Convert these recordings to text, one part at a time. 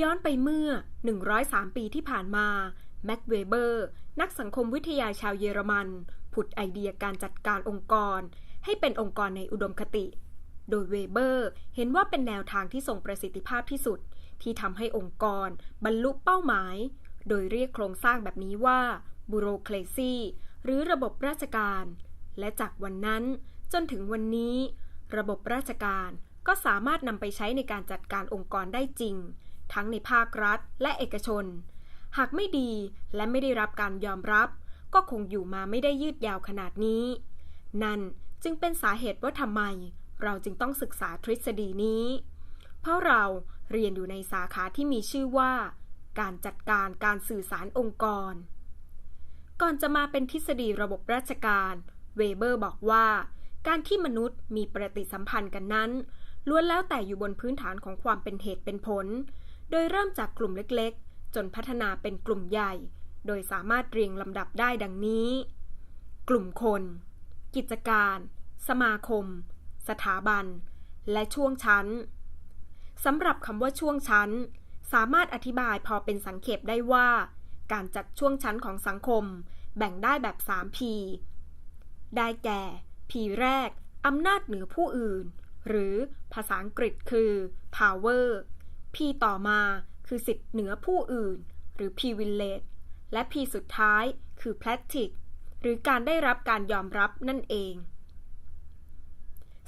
ย้อนไปเมื่อ 103 ปีที่ผ่านมา แม็กเวเบอร์ นักสังคมวิทยาชาวเยอรมัน ผุดไอเดียการจัดการองค์กร ให้เป็นองค์กรในอุดมคติ โดยเวเบอร์เห็นว่าเป็นแนวทางที่ทรงประสิทธิภาพที่สุด ที่ทำให้องค์กร บรรลุเป้าหมาย โดยเรียกโครงสร้างแบบนี้ว่าบูโรเคลซีหรือระบบราชการ และจากวันนั้นจนถึงวันนี้ ระบบราชการก็สามารถนำไปใช้ในการจัดการองค์กรได้จริง ทั้งในภาครัฐและเอกชน หากไม่ดีและไม่ได้รับการยอมรับ ก็คงอยู่มาไม่ได้ยืดยาวขนาดนี้ นั่นจึงเป็นสาเหตุว่าทำไม เราจึงต้องศึกษาทฤษฎีนี้ เพราะเราเรียนอยู่ในสาขาที่มีชื่อว่า การจัดการการสื่อสารองค์กร ก่อนจะมาเป็นทฤษฎีระบบราชการเวเบอร์บอกว่า การที่มนุษย์มีปฏิสัมพันธ์กันนั้นล้วนแล้วแต่อยู่บนพื้นฐานของความเป็นเหตุเป็นผล โดยเริ่มจากกลุ่มเล็กๆ จนพัฒนาเป็นกลุ่มใหญ่ โดยสามารถเรียงลำดับได้ดังนี้ กลุ่มคน กิจการ สมาคม สถาบัน และช่วงชั้นสำหรับคำว่าช่วงชั้น สามารถอธิบายพอเป็นสังเขปได้ว่า การจัดช่วงชั้นของสังคม แบ่งได้แบบ 3P ได้แก่ P แรก อำนาจเหนือผู้อื่น หรือภาษาอังกฤษคือ power P ต่อมาคือสิทธิ์เหนือผู้อื่น หรือ privilege และ P สุดท้ายคือ practice หรือการได้รับการยอมรับนั่นเอง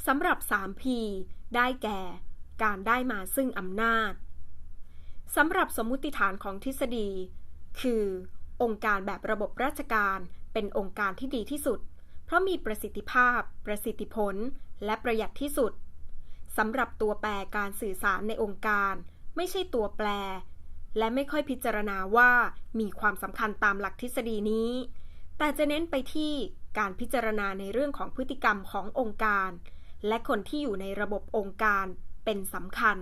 สำหรับ 3P ได้แก่ การได้มาซึ่งอำนาจสำหรับสมมุติฐานของทฤษฎี คือ องค์การแบบระบบราชการเป็นองค์การที่ดีที่สุด เพราะมีประสิทธิภาพ ประสิทธิผล และประหยัดที่สุดสำหรับตัวแปรการสื่อสารในองค์การ ไม่ใช่ตัวแปร และไม่ค่อยพิจารณาว่ามีความสำคัญตามหลักทฤษฎีนี้ แต่จะเน้นไปที่การพิจารณาในเรื่องของพฤติกรรมขององค์การ และคนที่อยู่ในระบบองค์การเป็นสำคัญ